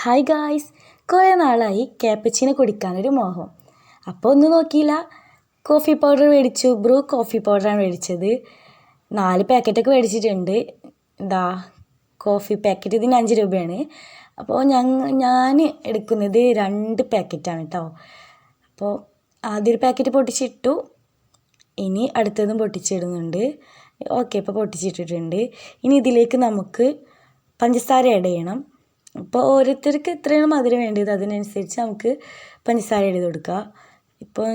Hi guys കുറേ നാളായി ക്യാപ്പച്ചിനെ കുടിക്കാനൊരു മോഹം. അപ്പോൾ ഒന്നും നോക്കിയില്ല. കോഫി പൗഡർ മേടിച്ചു. ബ്രൂ കോഫി പൗഡറാണ് മേടിച്ചത്. നാല് പാക്കറ്റൊക്കെ മേടിച്ചിട്ടുണ്ട്. എന്താ കോഫി പാക്കറ്റ് ഇതിന് അഞ്ച് രൂപയാണ്. അപ്പോൾ ഞങ്ങ ഞാൻ എടുക്കുന്നത് രണ്ട് പാക്കറ്റാണ് കേട്ടോ അപ്പോൾ ആദ്യ ഒരു പാക്കറ്റ് പൊട്ടിച്ചിട്ടു. ഇനി അടുത്തതും പൊട്ടിച്ചിടുന്നുണ്ട്. ഓക്കെ ഇപ്പോൾ പൊട്ടിച്ചിട്ടിട്ടുണ്ട്. ഇനി ഇതിലേക്ക് നമുക്ക് പഞ്ചസാര ആഡ് ചെയ്യണം. അപ്പോൾ ഓരോരുത്തർക്ക് എത്രയാണ് മധുരം വേണ്ടത്? അതിനനുസരിച്ച് നമുക്ക് പഞ്ചസാര എഴുതി കൊടുക്കുക ഇപ്പോൾ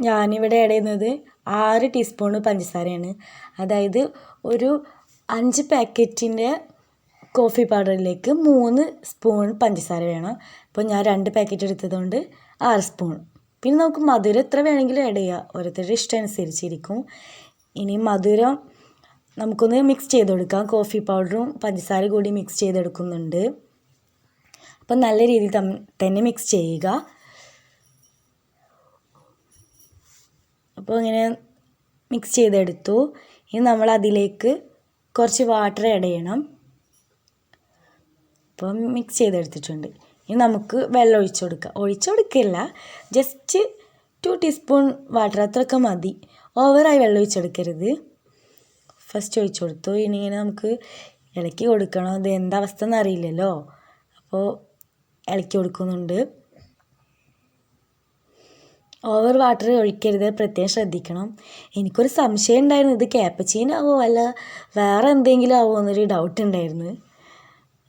ഞാനിവിടെ ഇടയുന്നത് ആറ് ടീസ്പൂൺ പഞ്ചസാരയാണ്. അതായത് ഒരു അഞ്ച് പാക്കറ്റിന്റെ കോഫി പൗഡറിലേക്ക് മൂന്ന് സ്പൂൺ പഞ്ചസാര വേണം. അപ്പോൾ ഞാൻ രണ്ട് പാക്കറ്റ് എടുത്തതുകൊണ്ട് ആറ് സ്പൂൺ പിന്നെ നമുക്ക് മധുരം എത്ര വേണമെങ്കിലും ആഡ് ചെയ്യാം. ഓരോരുത്തരുടെ ഇഷ്ടം അനുസരിച്ചിരിക്കും ഇനി മധുരം നമുക്കൊന്ന് മിക്സ് ചെയ്ത് കൊടുക്കാം. കോഫി പൗഡറും പഞ്ചസാര കൂടി മിക്സ് ചെയ്തെടുക്കുന്നുണ്ട്. അപ്പം നല്ല രീതിയിൽ തന്നെ മിക്സ് ചെയ്യുക. അപ്പോൾ ഇങ്ങനെ മിക്സ് ചെയ്തെടുത്തു. ഇനി നമ്മൾ അതിലേക്ക് കുറച്ച് വാട്ടർ ആഡ് ചെയ്യണം അപ്പം മിക്സ് ചെയ്തെടുത്തിട്ടുണ്ട്. ഇനി നമുക്ക് വെള്ളം ഒഴിച്ചു കൊടുക്കാം. ഒഴിച്ചു കൊടുക്കില്ല. ജസ്റ്റ് ടു ടീസ്പൂൺ വാട്ടർ അത്രയൊക്കെ മതി. ഓവറായി വെള്ളം ഒഴിച്ചെടുക്കരുത് ഫസ്റ്റ് ഒഴിച്ചു കൊടുത്തു. ഇനി ഇങ്ങനെ നമുക്ക് ഇളക്കി കൊടുക്കണം. അത് എന്താ അവസ്ഥ എന്നറിയില്ലല്ലോ അപ്പോൾ ഇളക്കി കൊടുക്കുന്നുണ്ട്. ഓവർ വാട്ടർ ഒഴിക്കരുത് പ്രത്യേകം ശ്രദ്ധിക്കണം. എനിക്കൊരു സംശയം ഉണ്ടായിരുന്നു ഇത് ക്യാപ്പച്ചീനാവോ അല്ല വേറെ എന്തെങ്കിലും ആവോ എന്നൊരു ഡൗട്ട് ഉണ്ടായിരുന്നു.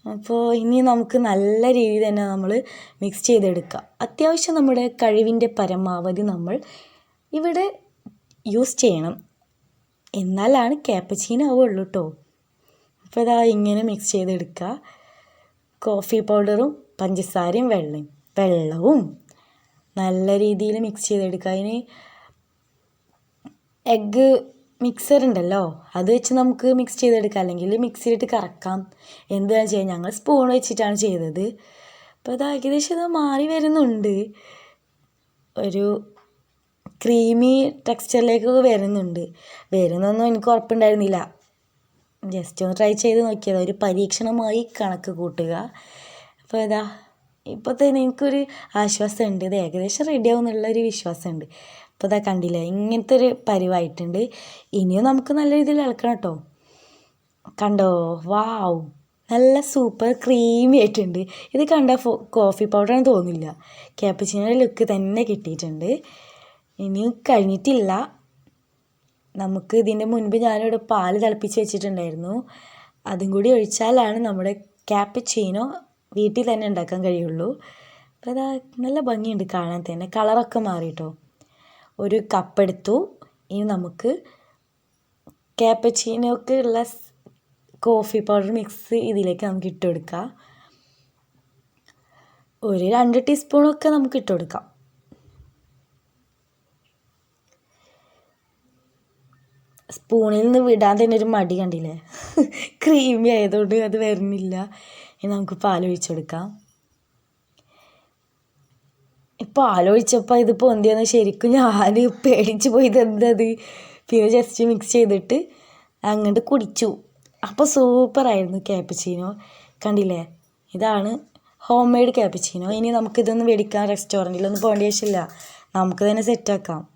അപ്പോൾ ഇനി നമുക്ക് നല്ല രീതിയിൽ തന്നെ നമ്മൾ മിക്സ് ചെയ്തെടുക്കാം. അത്യാവശ്യം നമ്മുടെ കഴിവിന്റെ പരമാവധി നമ്മൾ ഇവിടെ യൂസ് ചെയ്യണം. എന്നാലാണ് ക്യാപ്പച്ചീനാവുള്ളൂ കേട്ടോ അപ്പോൾ ഇതാ ഇങ്ങനെ മിക്സ് ചെയ്തെടുക്കുക. കോഫി പൗഡറും പഞ്ചസാരയും വെള്ളയും വെള്ളവും നല്ല രീതിയിൽ മിക്സ് ചെയ്തെടുക്കുക. അതിന് എഗ്ഗ് മിക്സർ ഉണ്ടല്ലോ അത് വെച്ച് നമുക്ക് മിക്സ് ചെയ്തെടുക്കാം. അല്ലെങ്കിൽ മിക്സിയിലിട്ട് കറക്കാം. എന്താണ് ചെയ്യുക ഞങ്ങൾ സ്പൂൺ വെച്ചിട്ടാണ് ചെയ്തത്. അപ്പോൾ അത് ഏകദേശം ഇത് മാറി വരുന്നുണ്ട്. ഒരു ക്രീമി ടെക്സ്ചറിലേക്കൊക്കെ വരുന്നുണ്ട്. വരുന്നൊന്നും എനിക്ക് ഉറപ്പുണ്ടായിരുന്നില്ല. ജസ്റ്റ് ഒന്ന് ട്രൈ ചെയ്ത് നോക്കിയത്. ഒരു പരീക്ഷണമായി കണക്ക് കൂട്ടുക. അപ്പോൾ ഇതാ ഇപ്പോൾ തന്നെ എനിക്കൊരു ആശ്വാസമുണ്ട്. ഇത് ഏകദേശം റെഡിയാവും എന്നുള്ളൊരു വിശ്വാസമുണ്ട്. അപ്പോൾ ഇതാ കണ്ടില്ലേ ഇങ്ങനത്തെ ഒരു പരിവായിട്ടുണ്ട്. ഇനിയും നമുക്ക് നല്ല രീതിയിൽ ഇളക്കണം കേട്ടോ കണ്ടോ? വാവ്. നല്ല സൂപ്പർ ക്രീമി ആയിട്ടുണ്ട്. ഇത് കണ്ട കോഫി പൗഡർ പൗഡറാണെന്ന് തോന്നില്ല ക്യാപ്പച്ചിനോയുടെ ലുക്ക് തന്നെ കിട്ടിയിട്ടുണ്ട്. ഇനി കഴിഞ്ഞിട്ടില്ല. നമുക്ക് ഇതിന്റെ മുൻപ് ഞാനിവിടെ പാൽ തിളപ്പിച്ച് വെച്ചിട്ടുണ്ടായിരുന്നു. അതും കൂടി ഒഴിച്ചാലാണ് നമ്മുടെ ക്യാപ്പച്ചീനോ വീട്ടിൽ തന്നെ ഉണ്ടാക്കാൻ കഴിയുള്ളൂ. അപ്പോൾ അതാ നല്ല ഭംഗിയുണ്ട് കാണാൻ തന്നെ. കളറൊക്കെ മാറിയിട്ടോ ഒരു കപ്പ് എടുത്തു. ഇനി നമുക്ക് ക്യാപ്പച്ചീനൊക്കെ ഉള്ള കോഫി പൗഡർ മിക്സ് ഇതിലേക്ക് നമുക്ക് ഇട്ട് കൊടുക്കാം. ഒരു രണ്ട് ടീസ്പൂണൊക്കെ നമുക്ക് ഇട്ട് കൊടുക്കാം. സ്പൂണിൽ നിന്ന് വിടാൻ തന്നെ ഒരു മടി കണ്ടില്ലേ? ക്രീമി ആയതുകൊണ്ട് അത് വരുന്നില്ല. ഇനി നമുക്ക് പാലൊഴിച്ച് കൊടുക്കാം ആലോചിച്ചപ്പോൾ ഇതിപ്പോൾ എന്തിയാന്ന് ശരിക്കും ഞാൻ പേടിച്ച് പോയി ഇതെന്തത് പിന്നെ ജസ്റ്റ് മിക്സ് ചെയ്തിട്ട് അങ്ങോട്ട് കുടിച്ചു. അപ്പോൾ സൂപ്പറായിരുന്നു ക്യാപ്പച്ചീനോ കണ്ടില്ലേ? ഇതാണ് ഹോം മെയ്ഡ് ക്യാപ്പച്ചീനോ ഇനി നമുക്കിതൊന്ന് മേടിക്കാൻ റെസ്റ്റോറന്റിലൊന്നും പോകേണ്ട ആവശ്യമില്ല. നമുക്ക് തന്നെ സെറ്റാക്കാം